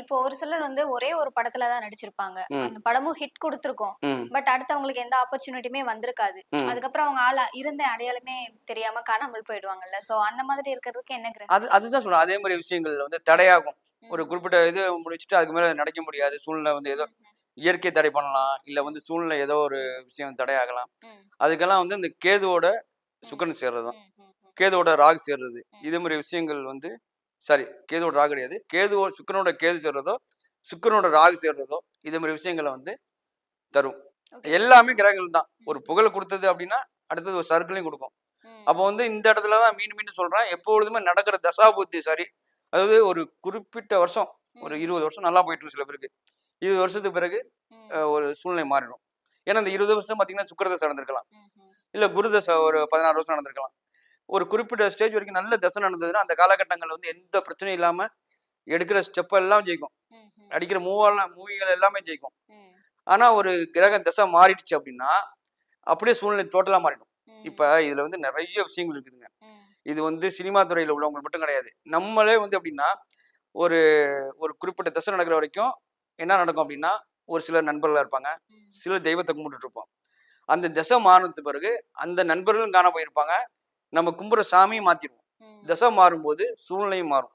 இப்போ ஒரு சிலர் வந்து ஒரே ஒரு படத்துல தான் நடிச்சிருப்பாங்க. அந்த படமும் ஹிட் கொடுத்துருக்கோம். பட் அடுத்து அவங்களுக்கு எந்த ஆப்பர்ச்சுனிட்டியுமே வந்திருக்காது. அதுக்கப்புறம் அவங்க ஆள இருந்த அடையாளமே தெரியாம காணாமல் போயிடுவாங்கல்ல. சோ அந்த மாதிரி இருக்கிறதுக்கு என்ன அது அதுதான் சொல்றேன். அதே மாதிரி விஷயங்கள் வந்து தடையாகும். ஒரு குறிப்பிட்ட இது முடிச்சுட்டு அதுக்கு மேல நடக்க முடியாது. சூழ்நிலை வந்து ஏதோ இயற்கை தடை பண்ணலாம். இல்ல வந்து சூழ்நிலை ஏதோ ஒரு விஷயம் தடையாகலாம். அதுக்கெல்லாம் வந்து இந்த கேதுவோட சுக்கரன் சேர்றதும் கேதுவோட ராகு சேர்றது. இது மாதிரி விஷயங்கள் வந்து சாரி கேதுவோட ராகு கிடையாது. கேதுவோ சுக்கரனோட கேது சேர்றதோ சுக்கரனோட ராகு சேர்றதோ இது மாதிரி விஷயங்களை வந்து தரும். எல்லாமே கிரகங்கள் தான். ஒரு புகழ் கொடுத்தது அப்படின்னா அடுத்தது ஒரு சர்க்கிளையும் கொடுக்கும். அப்போ வந்து இந்த இடத்துல தான் மீண்டும் மீண்டும் சொல்றேன். எப்பொழுதுமே நடக்கிற தசாபுத்தி சரி அதாவது ஒரு குறிப்பிட்ட வருஷம் ஒரு இருபது வருஷம் நல்லா போயிட்டு சில பேருக்கு. இருபது வருஷத்துக்கு பிறகு ஒரு சூழ்நிலை மாறிடும். ஏன்னா இந்த இருபது வருஷம் பார்த்தீங்கன்னா சுக்கரதசை நடந்திருக்கலாம். இல்லை குருதசை ஒரு பதினாறு வருஷம் நடந்திருக்கலாம். ஒரு குறிப்பிட்ட ஸ்டேஜ் வரைக்கும் நல்ல தசை நடந்ததுன்னா அந்த காலகட்டங்களில் வந்து எந்த பிரச்சனையும் இல்லாமல் எடுக்கிற ஸ்டெப் எல்லாம் ஜெயிக்கும். அடிக்கிற மூவெல்லாம் மூவிகள் எல்லாமே ஜெயிக்கும். ஆனால் ஒரு கிரக தசை மாறிடுச்சு அப்படின்னா அப்படியே சூழ்நிலை டோட்டலாக மாறிடும். இப்போ இதில் வந்து நிறைய விஷயங்கள் இருக்குதுங்க. இது வந்து சினிமா துறையில் உள்ளவங்க மட்டும் கிடையாது. நம்மளே வந்து எப்படின்னா ஒரு ஒரு குறிப்பிட்ட தசை நடக்கிற வரைக்கும் என்ன நடக்கும் அப்படின்னா ஒரு சிலர் நண்பர்களாக இருப்பாங்க. சிலர் தெய்வத்தை கும்பிட்டுட்டு இருப்போம். அந்த திசை மாறினது பிறகு அந்த நண்பர்களும் காண போயிருப்பாங்க. நம்ம கும்புற சாமியும் மாற்றிடுவோம் திசை மாறும்போது சூழ்நிலையும் மாறும்.